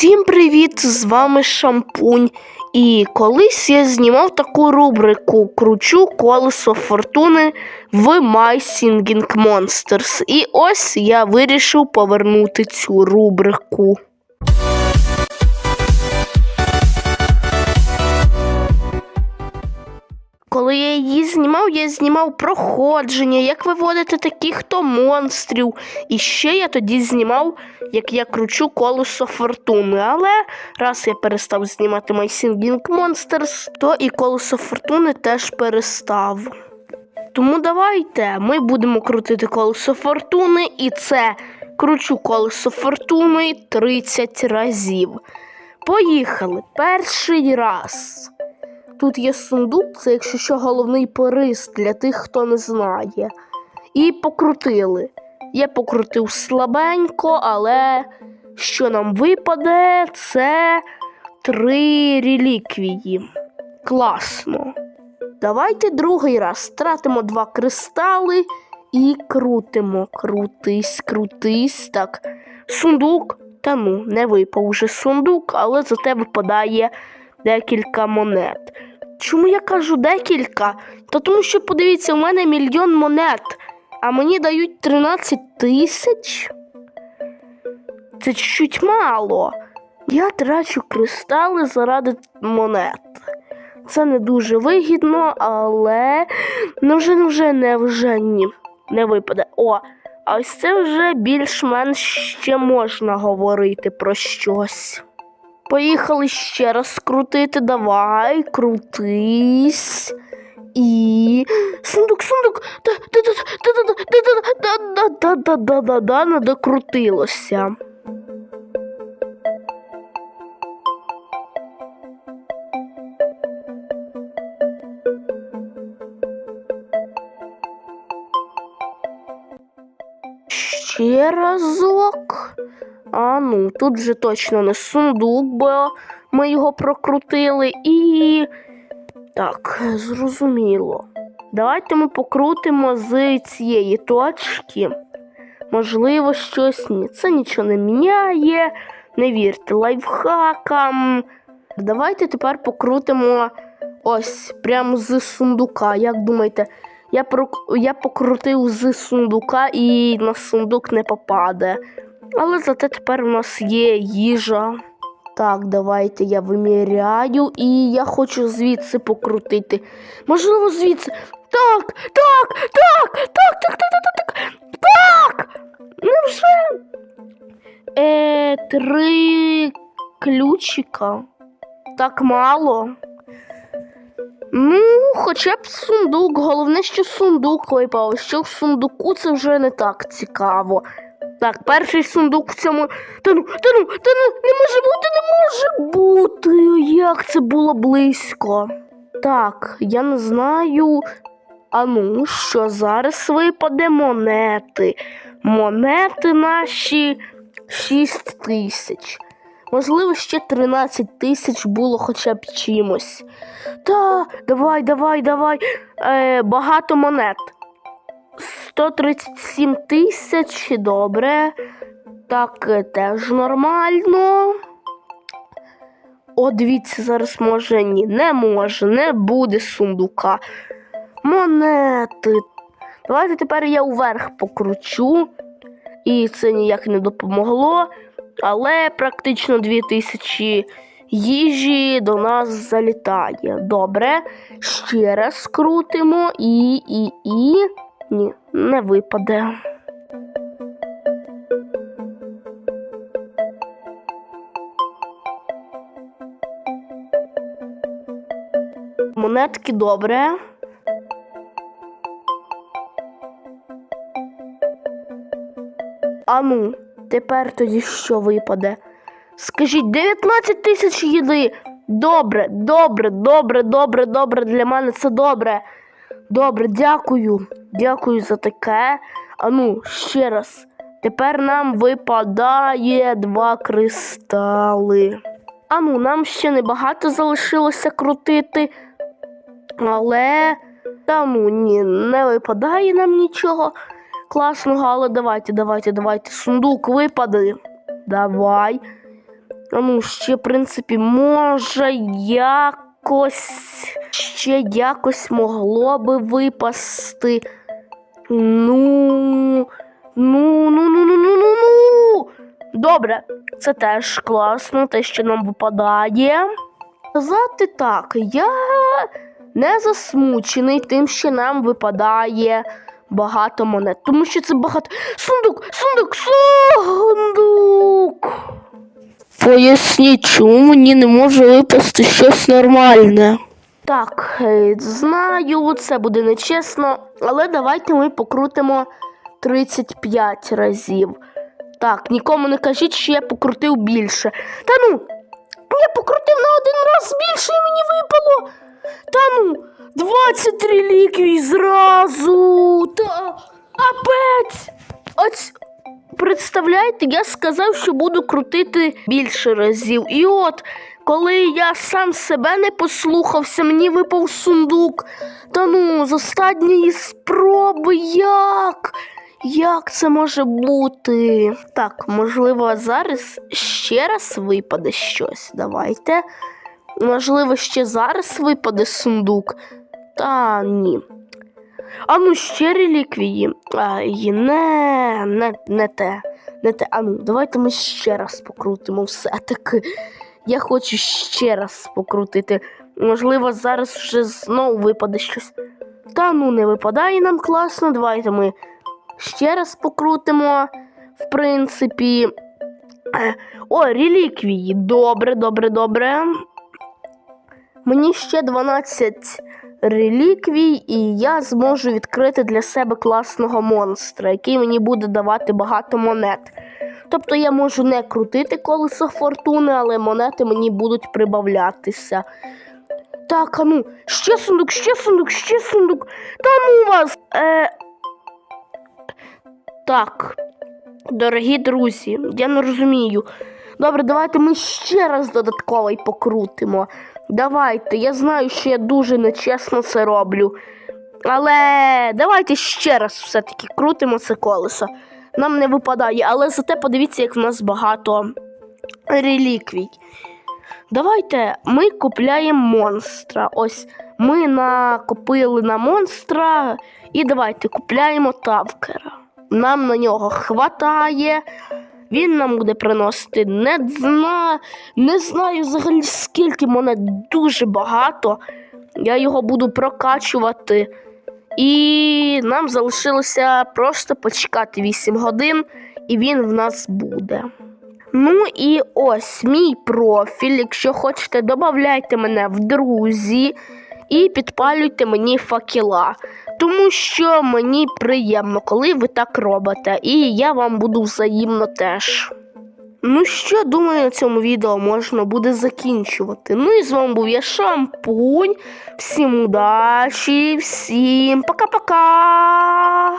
Всім привіт! З вами Шампунь. І колись я знімав таку рубрику Кручу колесо фортуни в My Singing Monsters. І ось я вирішив повернути цю рубрику. Коли я її знімав, я знімав проходження, як виводити таких то монстрів. І ще я тоді знімав, як я кручу колесо фортуни. Але раз я перестав знімати My Singing Monsters, то і колесо фортуни теж перестав. Тому давайте ми будемо крутити колесо фортуни, і це кручу колесо фортуни 30 разів. Поїхали перший раз. Тут є сундук, це якщо що головний приз для тих, хто не знає. І покрутили. Я покрутив слабенько, але що нам випаде, це три реліквії. Класно. Давайте другий раз тратимо два кристали і крутимо. Крутись, крутись. Так. Сундук. Та ну, не випав уже сундук, але зате випадає декілька монет. Чому я кажу декілька? Та тому що, подивіться, у мене мільйон монет, а мені дають 13 тисяч. Це чуть мало. Я трачу кристали заради монет. Це не дуже вигідно, але ну вже, ну вже не вже ні. Не випаде. О, а ось це вже більш-менш ще можна говорити про щось. Поїхали ще раз крутити. Давай, крутись. І. Сундук, сундук. Да-да-да-да-да-да-да-да-да-да-да-да А ну, тут же точно не сундук, бо ми його прокрутили і. Так, зрозуміло. Давайте ми покрутимо з цієї точки. Можливо, щось ні. Це нічого не міняє. Не вірте лайфхакам. Давайте тепер покрутимо ось прямо з сундука. Як думаєте, я, прок... я покрутив з сундука і на сундук не попаде. Але зате тепер у нас є їжа. Так, давайте я виміряю і я хочу звідси покрутити. Можливо, звідси. Так, так, так, так, так, так, так, так, так. Невже? Е, три ключика. Так мало. Ну, хоча б сундук. Головне, що сундук випав. Що в сундуку це вже не так цікаво. Так, перший сундук в цьому. Та ну, та ну, та ну, не може бути, не може бути. Як це було близько. Так, я не знаю. А ну, що зараз випаде монети. Монети наші 6 тисяч. Можливо, ще 13 тисяч було хоча б чимось. Та, давай, давай, давай. Е, багато монет. 137 тисяч, добре. Так, е, теж нормально. О, дивіться, зараз може ні. Не може, не буде сундука. Монети. Давайте тепер я вверх покручу. І це ніяк не допомогло. Але практично 2000 їжі до нас залітає. Добре. Ще раз крутимо і, і, і. Ні, не випаде. Монетки добре. А ну, тепер тоді що випаде? Скажіть, 19 тисяч їди. Добре, добре, добре, добре, добре. Для мене це добре. Добре, дякую. Дякую за таке. А ну, ще раз. Тепер нам випадає два кристали. А ну, нам ще небагато залишилося крутити. Але. Та ну ні, не випадає нам нічого класного, але давайте, давайте, давайте. Сундук випаде. Давай. А ну, ще, в принципі, може якось ще якось могло би випасти. Ну. Ну, ну, ну, ну, ну, ну, ну. Добре, це теж класно, те, що нам випадає. Сказати так, я не засмучений тим, що нам випадає багато монет. Тому що це багато. Сундук! Сундук! Сундук! Поясніть, чому мені не може випасти щось нормальне. Так, е, знаю, це буде нечесно, але давайте ми покрутимо 35 разів. Так, нікому не кажіть, що я покрутив більше. Та ну, я покрутив на один раз більше і мені випало. Та ну, 20 реліквій зразу. Та капець. Ось, представляєте, я сказав, що буду крутити більше разів. І от, коли я сам себе не послухався, мені випав сундук. Та ну, з останньої спроби як? Як це може бути? Так, можливо, зараз ще раз випаде щось. Давайте. Можливо, ще зараз випаде сундук. Та ні. А ну ще реліквії. Ай, не, не, не те. Не те. А ну, давайте ми ще раз покрутимо все-таки. Я хочу ще раз покрутити. Можливо, зараз вже знову випаде щось. Та ну не випадає нам класно. Давайте ми ще раз покрутимо. В принципі. Е, О, реліквії. Добре, добре, добре. Мені ще 12 реліквій, і я зможу відкрити для себе класного монстра, який мені буде давати багато монет. Тобто я можу не крутити колесо фортуни, але монети мені будуть прибавлятися. Так, а ну, ще сундук, ще сундук, ще сундук. Та ну вас. Е... Так, дорогі друзі, я не розумію. Добре, давайте ми ще раз додатковий покрутимо. Давайте, я знаю, що я дуже нечесно це роблю. Але давайте ще раз все-таки крутимо це колесо. Нам не випадає, але зате подивіться, як в нас багато реліквій. Давайте ми купляємо монстра. Ось ми накопили на монстра і давайте купляємо тавкера. Нам на нього хватає. Він нам буде приносити не зна... не знаю взагалі скільки монет дуже багато. Я його буду прокачувати. І нам залишилося просто почекати 8 годин, і він в нас буде. Ну і ось мій профіль. Якщо хочете, додавайте мене в друзі і підпалюйте мені факела. Тому що мені приємно, коли ви так робите, і я вам буду взаємно теж. Ну що, думаю, на цьому відео можна буде закінчувати. Ну і з вами був я Шампунь. Всім удачі, всім пока-пока!